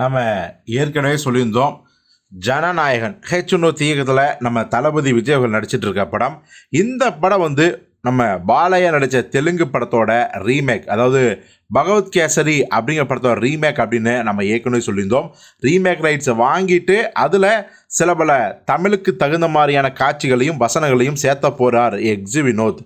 நம்ம ஏற்கனவே சொல்லியிருந்தோம் ஜனநாயகன் ஹெச்னோ தீயகத்தில் நம்ம தளபதி விஜய் அவர்கள் நடிச்சிட்டு இருக்க படம். இந்த படம் வந்து நம்ம பாலையா நடித்த தெலுங்கு படத்தோட ரீமேக் அதாவது பகவத் கேசரி அப்படிங்கிற படத்தோட ரீமேக் அப்படின்னு நம்ம ஏற்கனவே சொல்லியிருந்தோம். ரீமேக் ரைட்ஸை வாங்கிட்டு அதில் சில பல தமிழுக்கு தகுந்த மாதிரியான காட்சிகளையும் வசனங்களையும் சேர்த்த போகிறார் எக்ஸி வினோத்.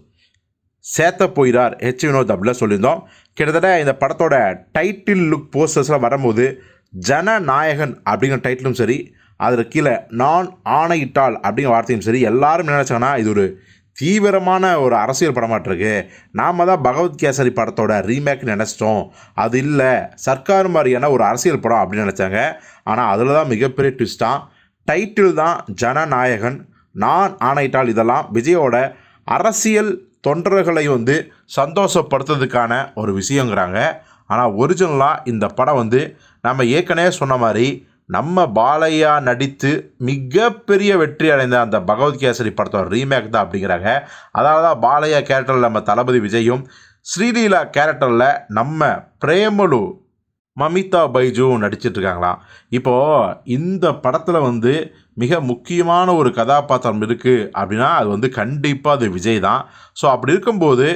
சேர்த்த போயிறார் ஹெச் வினோத் அப்படிலாம் சொல்லியிருந்தோம். கிட்டத்தட்ட இந்த படத்தோட டைட்டில் லுக் போஸ்டர்ஸ்லாம் வரும்போது ஜனநாயகன் அப்படிங்கிற டைட்டிலும் சரி அதில் கீழே நான் ஆணையிட்டால் அப்படிங்கிற வார்த்தையும் சரி எல்லாரும் என்ன நினச்சாங்கன்னா இது ஒரு தீவிரமான ஒரு அரசியல் படமாட்டிருக்கு நாம் தான் பகவத் கேசரி படத்தோட ரீமேக் நினச்சிட்டோம். அது இல்லை சர்க்கார் மாதிரியான ஒரு அரசியல் படம் அப்படின்னு நினச்சாங்க. ஆனால் அதில் தான் மிகப்பெரிய ட்விஸ்ட்டாக டைட்டில் தான் ஜனநாயகன் நான் ஆணையிட்டால் இதெல்லாம் விஜயோட அரசியல் தொண்டர்களை வந்து சந்தோஷப்படுத்துறதுக்கான ஒரு விஷயங்கிறாங்க. ஆனால் ஒரிஜினலாக இந்த படம் வந்து நம்ம ஏற்கனவே சொன்ன மாதிரி நம்ம பாலையா நடித்து மிகப்பெரிய வெற்றி அடைந்த அந்த பகவத்கேசரி படத்தோட ரீமேக் தான் அப்படிங்கிறாங்க. அதனால தான் பாலையா கேரக்டரில் நம்ம தளபதி விஜயும் ஸ்ரீலீலா கேரக்டரில் நம்ம பிரேமலு மமிதா பைஜு நடிச்சிட்டு இருக்காங்களாம் இப்போது இந்த படத்தில் வந்து மிக முக்கியமான ஒரு கதாபாத்திரம் இருக்குது அப்படின்னா அது வந்து கண்டிப்பாக அது விஜய் தான். ஸோ அப்படி இருக்கும்போது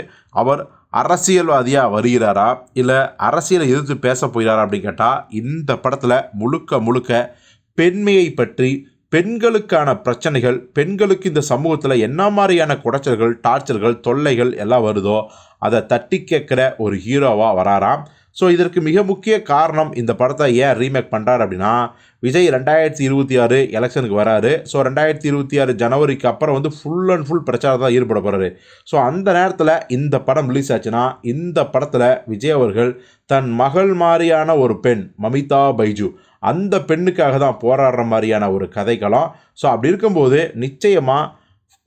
அவர் அரசியல்வாதியாக வருகிறாரா? இல்லை அரசியலை எதிர்த்து பேச போகிறாரா அப்படின்னு கேட்டால் இந்த படத்தில் முழுக்க முழுக்க பெண்மையை பற்றி பெண்களுக்கான பிரச்சனைகள் பெண்களுக்கு இந்த சமூகத்தில் என்ன மாதிரியான குடைச்சல்கள் டார்ச்சர்கள் தொல்லைகள் எல்லாம் வருதோ அதை தட்டி கேட்குற ஒரு ஹீரோவாக வராராம். ஸோ இதற்கு மிக முக்கிய காரணம் இந்த படத்தை ஏன் ரீமேக் பண்ணுறாரு அப்படின்னா விஜய் ரெண்டாயிரத்தி இருபத்தி ஆறு எலெக்ஷனுக்கு வராரு. ஸோ ரெண்டாயிரத்தி இருபத்தி ஆறு ஜனவரிக்கு அப்புறம் வந்து ஃபுல் அண்ட் ஃபுல் பிரச்சாரம் தான் ஈடுபட போகிறாரு ஸோ அந்த நேரத்தில் இந்த படம் ரிலீஸ் ஆச்சுன்னா இந்த படத்தில் விஜய் அவர்கள் தன் மகள் மாதிரியான ஒரு பெண் மமிதா பைஜு அந்த பெண்ணுக்காக தான் போராடுற மாதிரியான ஒரு கதைக்களம். ஸோ அப்படி இருக்கும்போது நிச்சயமாக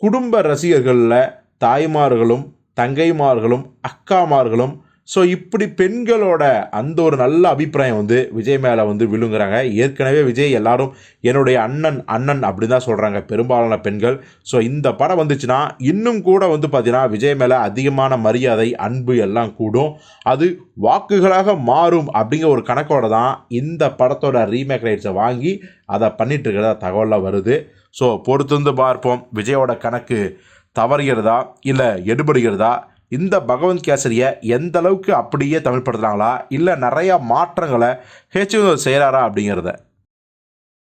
குடும்ப ரசிகர்களில் தாய்மார்களும் தங்கைமார்களும் அக்காமார்களும் ஸோ இப்படி பெண்களோட அந்த ஒரு நல்ல அபிப்பிராயம் வந்து விஜய் மேலே வந்து விழுங்குறாங்க. ஏற்கனவே விஜய் எல்லாரும் என்னுடைய அண்ணன் அண்ணன் அப்படி தான் சொல்கிறாங்க பெரும்பாலான பெண்கள். ஸோ இந்த படம் வந்துச்சுன்னா இன்னும் கூட வந்து பார்த்தீங்கன்னா விஜய் மேலே அதிகமான மரியாதை அன்பு எல்லாம் கூடும். அது வாக்குகளாக மாறும் அப்படிங்கிற ஒரு கணக்கோட தான் இந்த படத்தோட ரீமேக் ரைட்ஸை வாங்கி அதை பண்ணிட்டு இருக்கிறதா தகவலாக வருது. ஸோ பொறுத்திருந்து பார்ப்போம் விஜயோட கணக்கு தவறுகிறதா இல்லை எடுபடுகிறதா? இந்த பகவந்த் கேசரியை எந்த அளவுக்கு அப்படியே தமிழ்படுத்துகிறாங்களா இல்லை நிறையா மாற்றங்களை ஹெச் செய்கிறாரா அப்படிங்கிறத.